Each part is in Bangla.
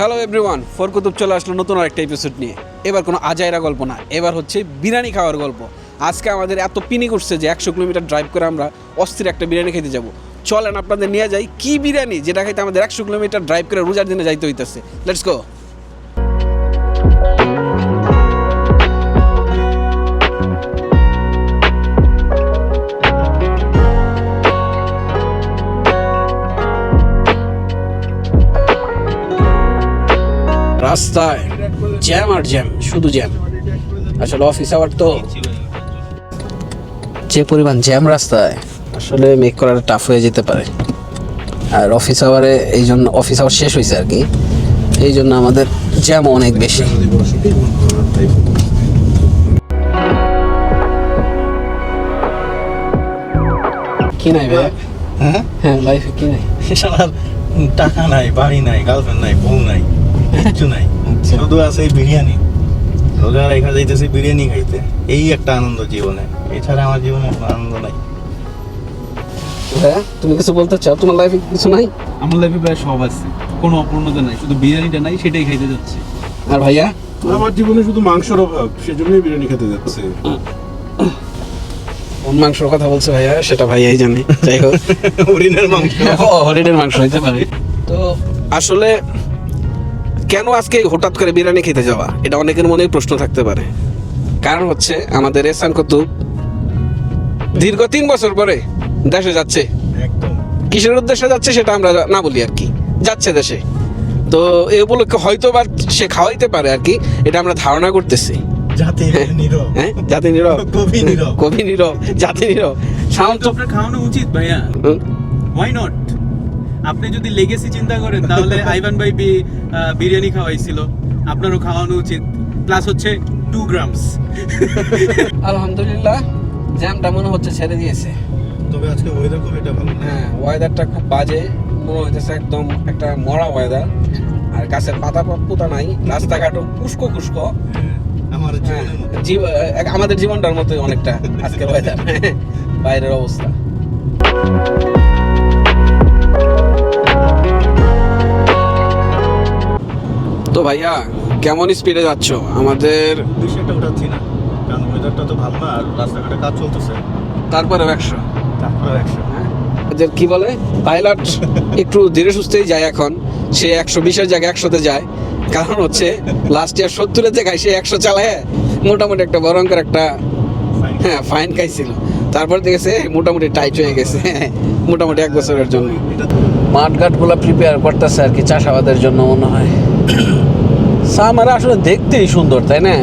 হ্যালো এভরিওয়ান ফোর কুতুব চলে আসলো নতুন আরেকটা এপিসোড নিয়ে। এবার কোনো আজাইরা গল্প না। এবার হচ্ছে বিরিয়ানি খাওয়ার গল্প। আজকে আমাদের এত পিনি করছে যে একশো কিলোমিটার ড্রাইভ করে আমরা অস্থির একটা বিরিয়ানি খেতে যাব। চলেন আপনাদের নিয়ে যাই কি বিরিয়ানি, যেটা খাইতে আমাদের একশো কিলোমিটার ড্রাইভ করে রোজার দিনে যাইতে হইতেছে। লেটস গো রাস্তায় জ্যাম আর জ্যাম শুধু জ্যাম। আসলে অফিস আওয়ার তো যে পরিমাণ জ্যাম রাস্তায় আসলে মেক করাটা টাফ হয়ে যেতে পারে। আর অফিস আওয়ারে এই জন্য অফিস আওয়ার শেষ হয়েছে আর কি। এই জন্য আমাদের জ্যাম অনেক বেশি। কি নাই ভাই? হ্যাঁ? হ্যাঁ লাইফে কি নাই? টাকা নাই বাড়ি নাই গার্লফ্রেন্ড নাই বউ নাই। কিচ্ছু নাই। আচ্ছা। শুধু আছে বিরিয়ানি। রোজা রেখা যাইতেছে বিরিয়ানি খাইতে। এই একটা আনন্দ জীবনে। এছাড়া আমার জীবনে কোনো আনন্দ নাই। হ্যাঁ তুমি কিছু বলতে চাও? তোমার লাইফে কিছু নাই? আমার লাইফে প্রায় সব আছে। কোনো অপূর্ণতা নাই। শুধু বিরিয়ানিটা নাই সেটাই খাইতে যাচ্ছে। আর ভাইয়া? আমার জীবনে শুধু মাংসের অভাব সেজন্যই বিরিয়ানি খেতে যাচ্ছে। কোন মাংসের কথা বলছে ভাইয়া? সেটা ভাইয়াই জানে। যাই হোক। হরিণের মাংস। হরিণের মাংস হইতে পারে। তো আসলে কেন আজকে হঠাৎ করে বিরিয়ানি খেতে যাওয়া? এটা অনেকের মনে প্রশ্ন থাকতে পারে। কারণ হচ্ছে আমাদের এসান কুতুব দীর্ঘ তিন বছর পরে দেশে যাচ্ছে। কিসের উদ্দেশ্যে যাচ্ছে সেটা আমরা না বলি আর কি। যাচ্ছে দেশে। তো এই উপলক্ষে হয়তো বা সে খাওয়াইতে পারে আর কি। এটা আমরা ধারণা করতেছি। জাতি নীরব। হ্যাঁ জাতি নীরব। কবি নীরব। কবি নীরব জাতি নীরব। সাউন্ড তো খাওয়ানো উচিত ভাইয়া। ওয়াই নট আপনি যদি লেগেসি চিন্তা করেন তাহলে আইভান ভাই বি- বিরিয়ানি খাওয়াইছিল। আপনারও খাওয়ানো উচিত। প্লাস হচ্ছে টু গ্রামস আলহামদুলিল্লাহ জ্যামটা মনে হচ্ছে ছেড়ে দিয়েছে। তবে আজকে ওয়েদার খুব এটা ভালো হ্যাঁ ওয়েদারটা খুব বাজে। মনে হইতেছে একদম একটা মরা ওয়েদার আর গাছের পাতা পুতা নাই রাস্তাঘাটও কুস্কো কুস্কো হ্যাঁ, আমার হ্যাঁ, মতো। আমাদের জীবনটার মতোই অনেকটা আজকের ওয়েদার বাইরের অবস্থা। তো ভাইয়া কেমন স্পিডে যাচ্ছ? আমাদের বেশি উঠাচ্ছি না কারণ ওয়েদারটা তো ভালো না আর রাস্তাঘাটে কাজ চলতেছে। তারপরে একশো। তারপরে একশো। ওদের কি বলে? পাইলট একটু ধীরে সুস্থেই যায় এখন। সে একশো বিশের জায়গায় একশোতে যায়। কারণ হচ্ছে লাস্ট ইয়ার সত্তরের জায়গায় সে একশো চালায়। মোটামুটি একটা ভয়ঙ্কর একটা হ্যাঁ ফাইন খাইছিল। তারপর দেখেছে মোটামুটি টাইট হয়ে গেছে। মোটামুটি এক বছরের জন্য। মাঠ মাঠঘাটগুলো প্রিপেয়ার করতেছে আর কি চাষাবাদের জন্য মনে হয়। সামার আসলে দেখতেই সুন্দর তাই না?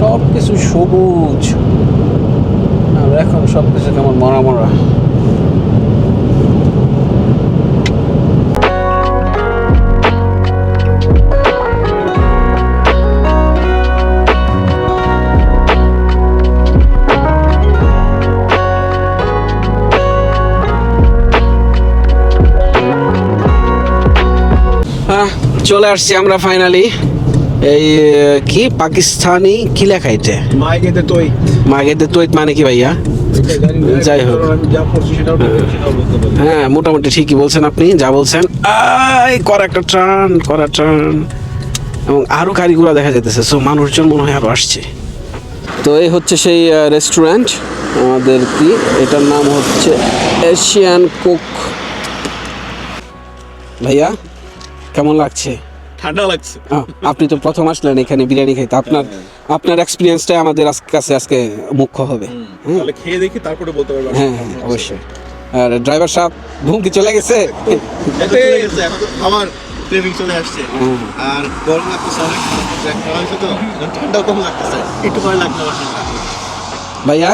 সব কিছু সবুজ। এখন সব কিছু কেমন মরা মরা। হ্যাঁ চলে আসছি আমরা ফাইনালি এই কি? পাকিস্তানি কি লেখা এটা? মাইকেতে তুই মাগেতে তৈত মানে কি ভাইয়া? যাই হোক। হ্যাঁ মোটামুটি ঠিকই বলছেন আপনি যা বলছেন। আই কর একটা টান করা টান এবং আরও গাড়িগুলো দেখা যেতেছে সো মানুষজন মনে হয় আরও আসছে। তো এই হচ্ছে সেই রেস্টুরেন্ট আমাদের কি? এটার নাম হচ্ছে এশিয়ান কুক ভাইয়া কেমন লাগছে? ঠান্ডা লাগছে। আপনি তো প্রথম আসলেন এখানে বিরিয়ানি খাইতে। আপনার আপনার এক্সপিরিয়েন্সটাই আমাদের কাছে আজকে মুখ্য হবে। হ্যাঁ? তাহলে খেয়ে দেখি তারপরে বলতে পারব হ্যাঁ হ্যাঁ অবশ্যই। আর ড্রাইভার সাহেব চলে গেছে? গেছে খাবার ক্রেভিং চলে আসছে। আর গরম লাগতেছে অনেক ট্র্যাক করা হয়েছে তো ঠান্ডাও কম লাগতেছে। একটু পরে লাগতে ভাইয়া?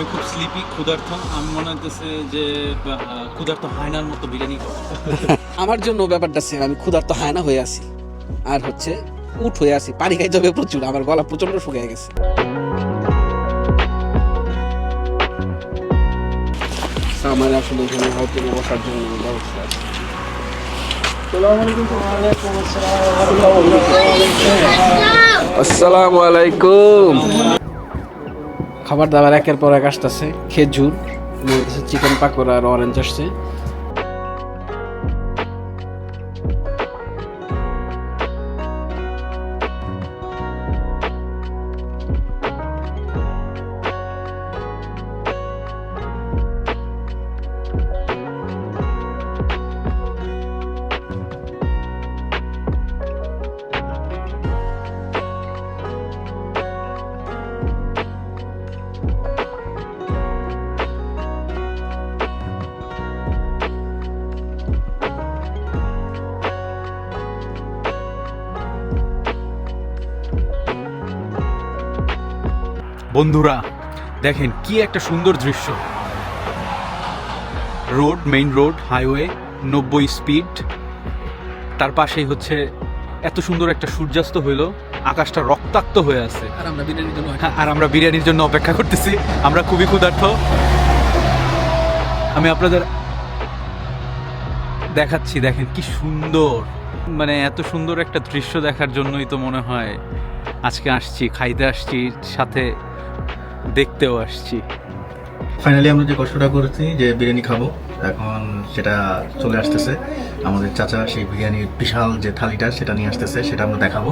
আমি খুব স্লিপি ক্ষুধার্ত। আমি মনে হইতেছে যে আহ, ক্ষুধার্ত হায়নার মতো বিরিয়ানি আমার জন্য ব্যাপারটা সেম আমি ক্ষুধার্ত হায়না হয়ে আছি। আর হচ্ছে উঠ হয়ে আছি পানি খাইতে হবে প্রচুর আমার গলা প্রচণ্ড শুকিয়ে গেছে। আমার আসলে এখানে হয়তো বসার জন্য ব্যবস্থা আছে। আসসালামু আলাইকুম। খাবার দাবার একের পর এক আসতেছে খেজুর চিকেন পাকোড়া আর অরেঞ্জ আসছে। বন্ধুরা দেখেন কি একটা সুন্দর দৃশ্য। রোড মেইন রোড হাইওয়ে নব্বই স্পিড। তার পাশেই হচ্ছে এত সুন্দর একটা সূর্যাস্ত হইল আকাশটা রক্তাক্ত হয়ে আছে। আর আমরা বিরিয়ানির জন্য আর আমরা বিরিয়ানির জন্য অপেক্ষা করতেছি আমরা খুবই ক্ষুধার্থ আমি আপনাদের দেখাচ্ছি দেখেন কি সুন্দর। মানে এত সুন্দর একটা দৃশ্য দেখার জন্যই তো মনে হয় আজকে আসছি খাইতে আসছি সাথে দেখতেও আসছি। ফাইনালি আমরা যে কষ্টটা করেছি যে বিরিয়ানি খাব এখন সেটা চলে আসতেছে। আমাদের চাচা সেই বিরিয়ানির বিশাল যে থালিটা সেটা নিয়ে আসতেছে সেটা আমরা দেখাবো।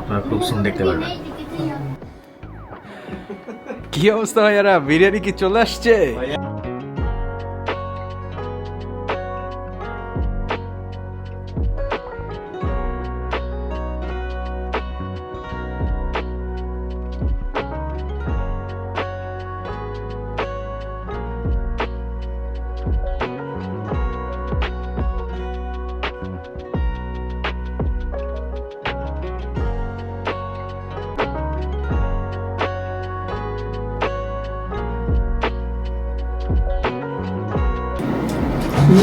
আপনারা খুব সুন্দর দেখতে পারবেন। কি অবস্থা ভাইয়ারা? বিরিয়ানি কি চলে আসছে?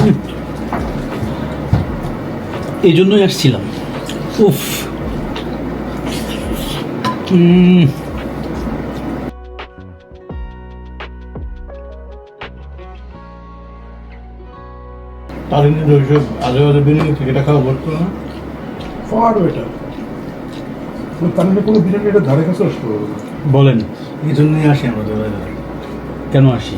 এই জন্যই আসছিলাম। উফ। ওইসব আজে বাজে বিরিয়ানি থেকে এটা খাওয়া ভর্তি না। ফার এটা তারিণী কোনো বিরিয়ানি এটা ধারে কাছে আসতে পারবে বলেন। এই জন্যই আসি দৌড়ে। কেন আসি?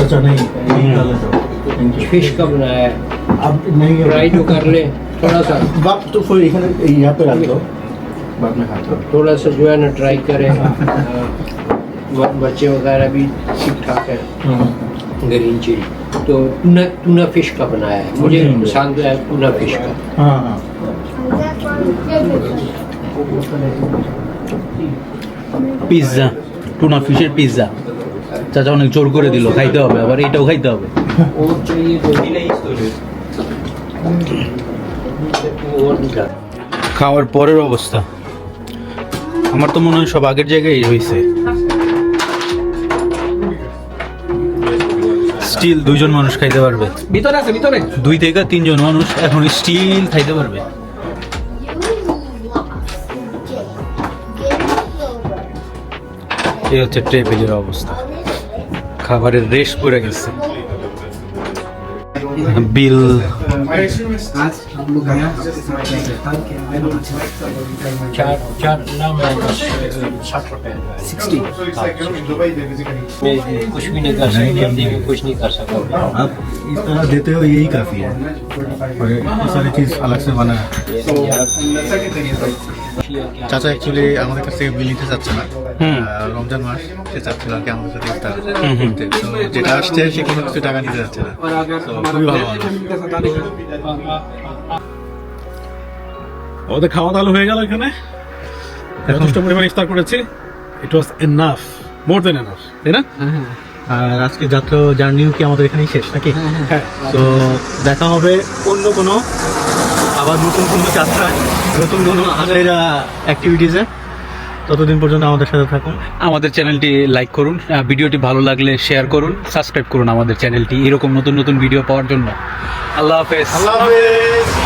अच्छा नहीं नहीं फ़िश का बनाया है। अब नहीं तो कर ले थोड़ा सा। वक्त तो फिर यहाँ पे दो। बाद में थोड़ा सा जो है ना ट्राई करें। बच्चे वगैरह भी ठीक ठाक है। हाँ। Green chilli. तो टूना फ़िश का बनाया है। मुझे पसंद है टूना फ़िश का। हाँ, हाँ। पिज़्ज़ा টুনা ফিশের পিৎজা চাচা অনেক জোর করে দিল খাইতে হবে আবার এটাও খাইতে হবে। খাওয়ার পরের অবস্থা। আমার তো মনে হয় সব আগের জায়গায় হয়েছে স্টিল দুইজন মানুষ খাইতে পারবে। ভিতরে আছে ভিতরে। দুই থেকে তিনজন মানুষ এখন স্টিল খাইতে পারবে। এই হচ্ছে টেবিলের অবস্থা খাবারের রেশ পড়ে গেছে বিল चार चार नाम है बस साठ रुपए सिक्सटी मैं कुछ भी नहीं कर सकता देखिए कुछ नहीं कर सकता आप इस तरह देते हो यही काफ़ी है और ये सारी चीज़ अलग से बना है চাচা অ্যাকচুয়ালি আমাদের কাছ থেকে বিল নিতে চাচ্ছে না। রমজান মাস সে চাচ্ছিল আর কি আমাদের সাথে ইফতার। করতে। তো যেটা আসছে সে কোনো কিছু টাকা নিতে যাচ্ছে না। খুবই ভালো আমাদের খাওয়া দাওয়া হয়ে গেল এখানে। যথেষ্ট পরিমাণ ইফতার করেছি। ইট was enough more than enough তাই না? আর আজকে যাত্রা জার্নিও কি আমাদের এখানেই শেষ নাকি? হ্যাঁ তো দেখা হবে অন্য কোনো আবার নতুন কোনো যাত্রায়। নতুন কোনো আজাইরা অ্যাক্টিভিটিসে ততদিন পর্যন্ত আমাদের সাথে থাকুন। আমাদের চ্যানেলটি লাইক করুন ভিডিওটি ভালো লাগলে শেয়ার করুন সাবস্ক্রাইব করুন আমাদের চ্যানেলটি। এরকম নতুন নতুন ভিডিও পাওয়ার জন্য। আল্লাহ হাফেজ। আল্লাহ হাফেজ।